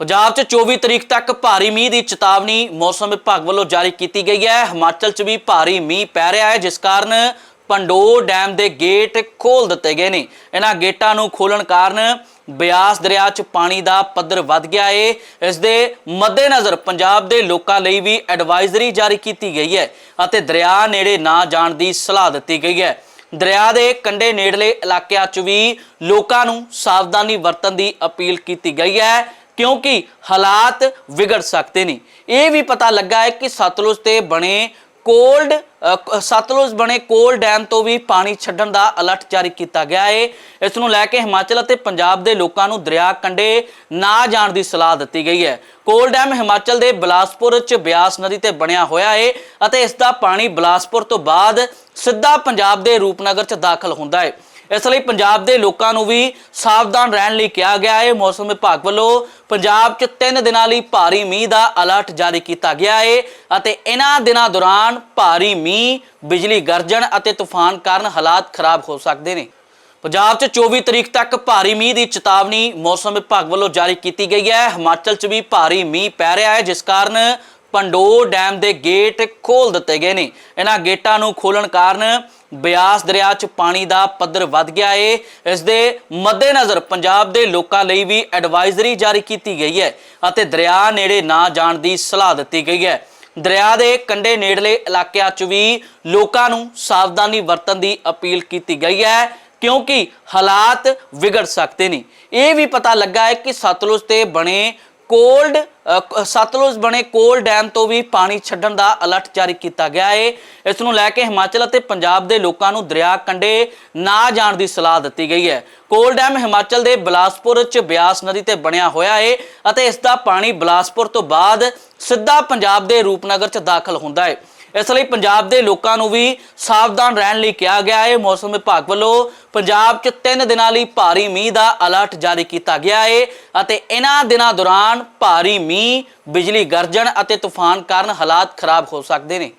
ਪੰਜਾਬ 'ਚ 24 ਤਰੀਕ ਤੱਕ ਭਾਰੀ ਮੀਂਹ ਦੀ ਚੇਤਾਵਨੀ ਮੌਸਮ ਵਿਭਾਗ ਵੱਲੋਂ ਜਾਰੀ ਕੀਤੀ ਗਈ ਹੈ। ਹਿਮਾਚਲ 'ਚ ਵੀ ਭਾਰੀ ਮੀਂਹ ਪੈ ਰਿਹਾ ਹੈ, ਜਿਸ ਕਾਰਨ ਪੰਡੋਰ ਡੈਮ ਦੇ ਗੇਟ ਖੋਲ ਦਿੱਤੇ ਗਏ ਨੇ। ਇਹਨਾਂ ਗੇਟਾਂ ਨੂੰ ਖੋਲਣ ਕਾਰਨ ਬਿਆਸ ਦਰਿਆ 'ਚ ਪਾਣੀ ਦਾ ਪੱਧਰ ਵੱਧ ਗਿਆ ਏ। ਇਸ ਦੇ ਮੱਦੇਨਜ਼ਰ ਪੰਜਾਬ ਦੇ ਲੋਕਾਂ ਲਈ ਵੀ ਐਡਵਾਈਜ਼ਰੀ ਜਾਰੀ ਕੀਤੀ ਗਈ ਹੈ ਅਤੇ ਦਰਿਆ ਨੇੜੇ ਨਾ ਜਾਣ ਦੀ ਸਲਾਹ ਦਿੱਤੀ ਗਈ ਹੈ। ਦਰਿਆ ਦੇ ਕੰਢੇ ਨੇੜਲੇ ਇਲਾਕਿਆਂ 'ਚ ਵੀ ਲੋਕਾਂ ਨੂੰ ਸਾਵਧਾਨੀ ਵਰਤਣ ਦੀ ਅਪੀਲ ਕੀਤੀ ਗਈ ਹੈ। ਕਿਉਂਕਿ ਹਾਲਾਤ ਵਿਗੜ ਸਕਦੇ ਨੇ। ਇਹ ਵੀ ਪਤਾ ਲੱਗਾ ਹੈ ਕਿ ਸਤਲੁਜ ਤੇ ਬਣੇ ਕੋਲਡ ਸਤਲੁਜ ਬਣੇ ਕੋਲ ਡੈਮ ਤੋਂ ਵੀ ਪਾਣੀ ਛੱਡਣ ਦਾ ਅਲਰਟ ਜਾਰੀ ਕੀਤਾ ਗਿਆ ਹੈ। ਇਸ ਨੂੰ ਲੈ ਕੇ ਹਿਮਾਚਲ ਅਤੇ ਪੰਜਾਬ ਦੇ ਲੋਕਾਂ ਨੂੰ ਦਰਿਆ ਕੰਢੇ ਨਾ ਜਾਣ ਦੀ ਸਲਾਹ ਦਿੱਤੀ ਗਈ ਹੈ। ਕੋਲ ਡੈਮ ਹਿਮਾਚਲ ਦੇ ਬਿਲਾਸਪੁਰ ਚ ਬਿਆਸ ਨਦੀ ਤੇ ਬਣਿਆ ਹੋਇਆ ਹੈ ਅਤੇ ਇਸ ਦਾ ਪਾਣੀ ਬਿਲਾਸਪੁਰ ਤੋਂ ਬਾਅਦ ਸਿੱਧਾ ਪੰਜਾਬ ਦੇ ਰੂਪਨਗਰ ਚ ਦਾਖਲ ਹੁੰਦਾ ਹੈ। ਇਸ ਲਈ ਪੰਜਾਬ ਦੇ ਲੋਕਾਂ ਨੂੰ ਵੀ ਸਾਵਧਾਨ ਰਹਿਣ ਲਈ ਕਿਹਾ ਗਿਆ ਹੈ। ਮੌਸਮ ਵਿਭਾਗ ਵੱਲੋਂ ਪੰਜਾਬ 'ਚ 3 ਦਿਨਾਂ ਲਈ ਭਾਰੀ ਮੀਂਹ ਦਾ ਅਲਰਟ ਜਾਰੀ ਕੀਤਾ ਗਿਆ ਹੈ ਅਤੇ ਇਹਨਾਂ ਦਿਨਾਂ ਦੌਰਾਨ ਭਾਰੀ ਮੀਂਹ, ਬਿਜਲੀ ਗਰਜਣ ਅਤੇ ਤੂਫਾਨ ਕਾਰਨ ਹਾਲਾਤ ਖਰਾਬ ਹੋ ਸਕਦੇ ਨੇ। ਪੰਜਾਬ 'ਚ 24 ਤਰੀਕ ਤੱਕ ਭਾਰੀ ਮੀਂਹ ਦੀ ਚੇਤਾਵਨੀ ਮੌਸਮ ਵਿਭਾਗ ਵੱਲੋਂ ਜਾਰੀ ਕੀਤੀ ਗਈ ਹੈ। ਹਿਮਾਚਲ 'ਚ ਵੀ ਭਾਰੀ ਮੀਂਹ ਪੈ ਰਿਹਾ ਹੈ, ਜਿਸ ਕਾਰਨ ਪੰਡੋਰ ਡੈਮ ਦੇ ਗੇਟ ਖੋਲ ਦਿੱਤੇ ਗਏ ਨੇ। ਇਹਨਾਂ ਗੇਟਾਂ ਨੂੰ ਖੋਲਣ ਕਾਰਨ ਬਿਆਸ ਦਰਿਆ 'ਚ ਪਾਣੀ ਦਾ ਪੱਧਰ ਵੱਧ ਗਿਆ ਏ। ਇਸ ਦੇ ਮੱਦੇਨਜ਼ਰ ਪੰਜਾਬ ਦੇ ਲੋਕਾਂ ਲਈ ਵੀ ਐਡਵਾਈਜ਼ਰੀ ਜਾਰੀ ਕੀਤੀ ਗਈ ਹੈ ਅਤੇ ਦਰਿਆ ਨੇੜੇ ਨਾ ਜਾਣ ਦੀ ਸਲਾਹ ਦਿੱਤੀ ਗਈ ਹੈ। ਦਰਿਆ ਦੇ ਕੰਢੇ ਨੇੜਲੇ ਇਲਾਕਿਆਂ 'ਚ ਵੀ ਲੋਕਾਂ ਨੂੰ ਸਾਵਧਾਨੀ ਵਰਤਣ ਦੀ ਅਪੀਲ ਕੀਤੀ ਗਈ ਹੈ ਕਿਉਂਕਿ ਹਾਲਾਤ ਵਿਗੜ ਸਕਦੇ ਨੇ। ਇਹ ਵੀ ਪਤਾ ਲੱਗਾ ਹੈ ਕਿ ਸਤਲੁਜ ਤੇ ਬਣੇ ਕੋਲਡ ਸਤਲੁਜ ਬਣੇ ਕੋਲ ਡੈਮ ਤੋਂ ਵੀ ਪਾਣੀ ਛੱਡਣ ਦਾ ਅਲਰਟ ਜਾਰੀ ਕੀਤਾ ਗਿਆ ਹੈ ਇਸ ਨੂੰ ਲੈ ਕੇ ਹਿਮਾਚਲ ਅਤੇ ਪੰਜਾਬ ਦੇ ਲੋਕਾਂ ਨੂੰ ਦਰਿਆ ਕੰਢੇ ਨਾ ਜਾਣ ਦੀ ਸਲਾਹ ਦਿੱਤੀ ਗਈ ਹੈ। ਕੋਲ ਡੈਮ ਹਿਮਾਚਲ ਦੇ ਬਿਲਾਸਪੁਰ ਚ ਬਿਆਸ ਨਦੀ ਤੇ ਬਣਿਆ ਹੋਇਆ ਹੈ ਅਤੇ ਇਸ ਦਾ ਪਾਣੀ ਬਿਲਾਸਪੁਰ ਤੋਂ ਬਾਅਦ ਸਿੱਧਾ ਪੰਜਾਬ ਦੇ ਰੂਪਨਗਰ ਚ ਦਾਖਲ ਹੁੰਦਾ ਹੈ ਇਸ ਲਈ ਪੰਜਾਬ ਦੇ ਲੋਕਾਂ ਨੂੰ ਵੀ ਸਾਵਧਾਨ ਰਹਿਣ ਲਈ ਕਿਹਾ ਗਿਆ ਹੈ ਮੌਸਮ ਵਿਭਾਗ ਵੱਲੋਂ ਪੰਜਾਬ 'ਚ 3 ਦਿਨਾਂ ਲਈ ਭਾਰੀ ਮੀਂਹ ਦਾ ਅਲਰਟ ਜਾਰੀ ਕੀਤਾ ਗਿਆ ਹੈ ਅਤੇ ਇਹਨਾਂ ਦਿਨਾਂ ਦੌਰਾਨ ਭਾਰੀ ਮੀਂਹ, ਬਿਜਲੀ ਗਰਜਣ ਅਤੇ ਤੂਫਾਨ ਕਾਰਨ ਹਾਲਾਤ ਖਰਾਬ ਹੋ ਸਕਦੇ ਨੇ।